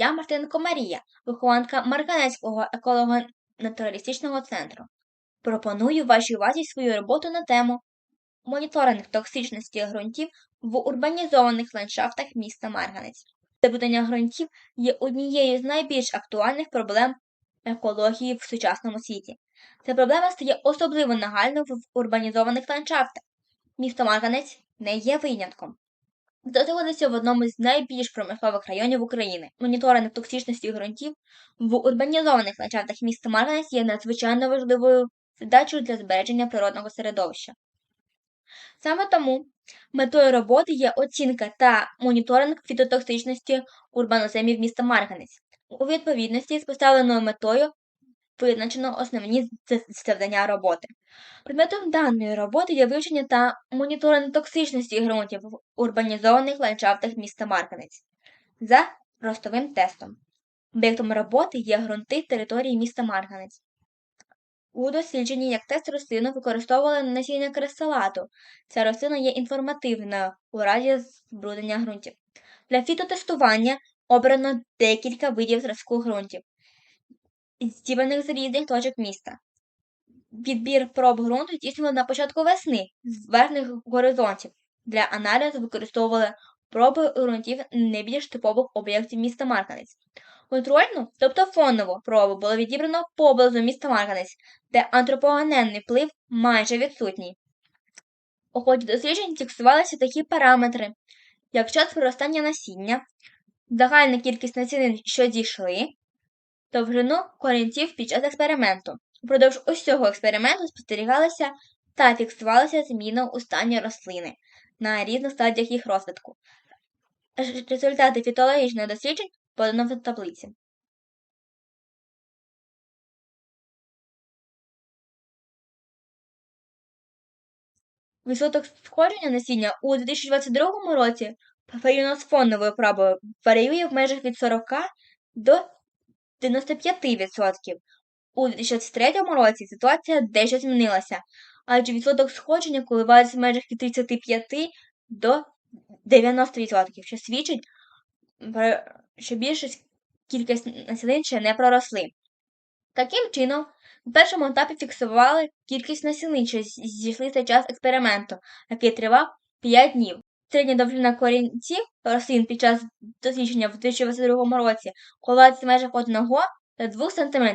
Я Мартинко Марія, вихованка Марганецького еколого-натуралістичного центру. Пропоную вашій увазі свою роботу на тему моніторинг токсичності ґрунтів в урбанізованих ландшафтах міста Марганець. Забруднення ґрунтів є однією з найбільш актуальних проблем екології в сучасному світі. Ця проблема стає особливо нагальною в урбанізованих ландшафтах. Місто Марганець не є винятком. Знаходиться в одному з найбільш промислових районів України. Моніторинг токсичності ґрунтів в урбанізованих ландшафтах міста Марганець є надзвичайно важливою задачею для збереження природного середовища. Саме тому метою роботи є оцінка та моніторинг фітотоксичності урбаноземів міста Марганець. У відповідності з поставленою метою визначено основні завдання роботи. Предметом даної роботи є вивчення та моніторинг токсичності ґрунтів в урбанізованих ландшафтах міста Марганець за ростовим тестом. Об'єктом роботи є ґрунти території міста Марганець. У дослідженні як тест рослину використовували насіння кресалату. Ця рослина є інформативною у разі збруднення ґрунтів. Для фітотестування обрано декілька видів зразку ґрунтів, здібраних з різних точок міста. Відбір проб ґрунту здійснювали на початку весни з верхніх горизонтів. Для аналізу використовували проби ґрунтів найбільш типових об'єктів міста Марганець. Контрольну, тобто фонову пробу було відібрано поблизу міста Марганець, де антропогенний вплив майже відсутній. У ході досліджень фіксувалися такі параметри, як час проростання насіння, загальна кількість насінин, що зійшли, довжину корінців під час експерименту. Упродовж усього експерименту спостерігалися та фіксувалися зміни у стані рослини на різних стадіях їх розвитку. Результати фітологічних досліджень подано в таблиці. Відсоток сходження насіння у 2022 році порівняно з фоновою пробою варіює в межах від 40 до 95%. У 2023 році ситуація дещо змінилася, адже відсоток сходження коливається в межах від 35 до 90%, що свідчить, що більшість кількість населень ще не проросли. Таким чином, в першому етапі фіксували кількість населень, що зійшли цей час експерименту, який тривав 5 днів. Середня довжина корінців рослин під час дослідження в 2022 році коливається в межах 1 та 2 см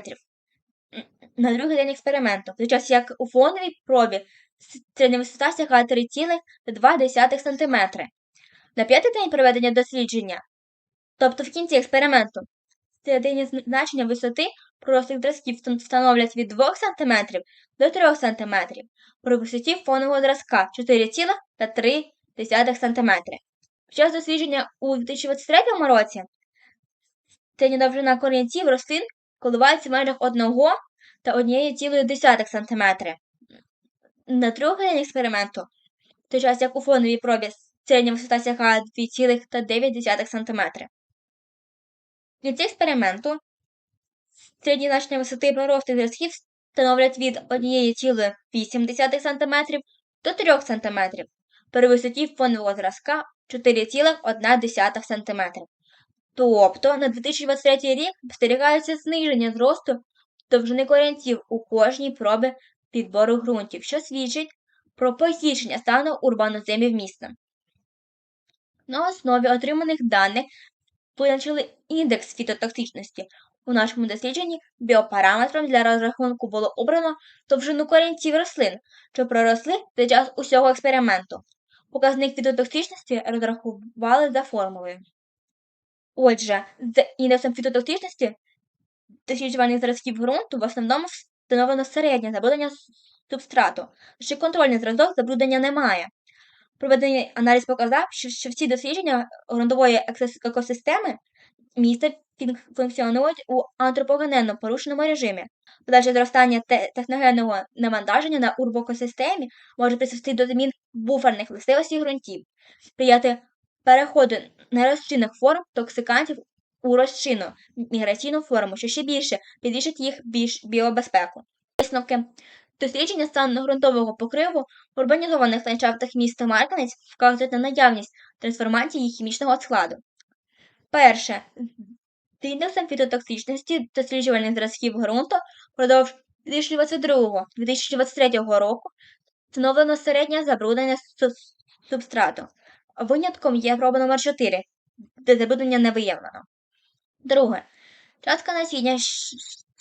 на другий день експерименту, той час як у фоновій пробі середня висота сягає 3,2 см. На п'ятий день проведення дослідження, тобто в кінці експерименту, середині значення висоти пророслих зразків становлять від 2 см до 3 см, при висоті фонового зразка 4,3 см. Під час дослідження у 2023 році середня довжина корінців рослин коливається в межах 1 та 1,1 см. На другий експерименту, в той час як у фоновій пробі середня висота сягає 2,9 см. В кінці експерименту середні значення висоти проростих зразків становлять від 1,8 см до 3 см, при висоті фонового зразка 4,1 см. Тобто на 2023 рік спостерігається зниження зросту довжини корінців у кожній пробі підбору ґрунтів, що свідчить про погіршення стану урбаноземів міста. На основі отриманих даних визначили індекс фітотоксичності. У нашому дослідженні біопараметром для розрахунку було обрано довжину корінців рослин, що проросли за час усього експерименту. Показник фітотоксичності розрахували за формулою. Отже, з індексом фітотоксичності досліджуваних зразків ґрунту в основному встановлено середнє забруднення субстрату, ще контрольний зразок забруднення немає. Проведений аналіз показав, що, що всі дослідження ґрунтової екосистеми міста функціонують у антропогененно порушеному режимі. Подальше зростання техногенного навантаження на урбокосистемі може призвести до змін буферних властивостей ґрунтів, сприяти переходу нерозчинних форм токсикантів у розчинну міграційну форму, що ще більше підвищить їх більш біобезпеку. Висновки дослідження стану ґрунтового покриву в урбанізованих ландшафтах міста Марганець вказують на наявність трансформації хімічного складу. Перше За індексом фітотоксичності досліджувальних зразків ґрунту впродовж 2022-2023 року встановлено середнє забруднення суб- субстрату. Винятком є проба номер 4, де забруднення не виявлено. Друге. Частка насіння,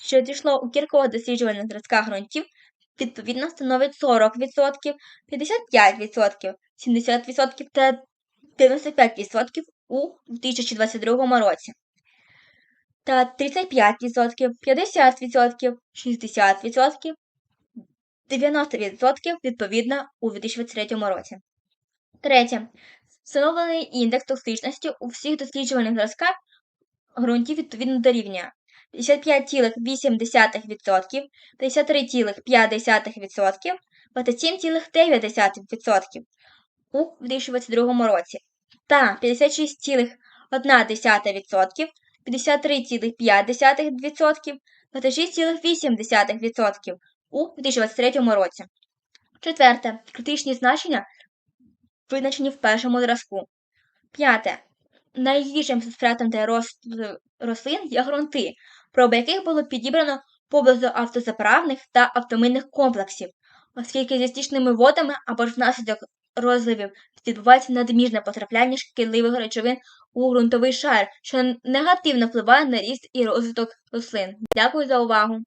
що дійшло у кількох досліджувальних зразках ґрунтів, відповідно становить 40%, 55%, 70% та 95% у 2022 році. Та 35%, 50%, 60%, 90% відповідно у 2023 році. Третє. Встановлений індекс токсичності у всіх досліджувальних зразках ґрунтів відповідно дорівнює 55,8%, 53,5%, 27,9% у 2022 році та 56,1%, 53,5%, 26,8% у 2023 році. Четверте. Критичні значення визначені в першому зразку. П'яте. Найгіршим субстратом для рослин є ґрунти, проби яких було підібрано поблизу автозаправних та автомийних комплексів, оскільки зі стічними водами або ж внаслідок розливів відбувається надмірне потрапляння шкідливих речовин у ґрунтовий шар, що негативно впливає на ріст і розвиток рослин. Дякую за увагу!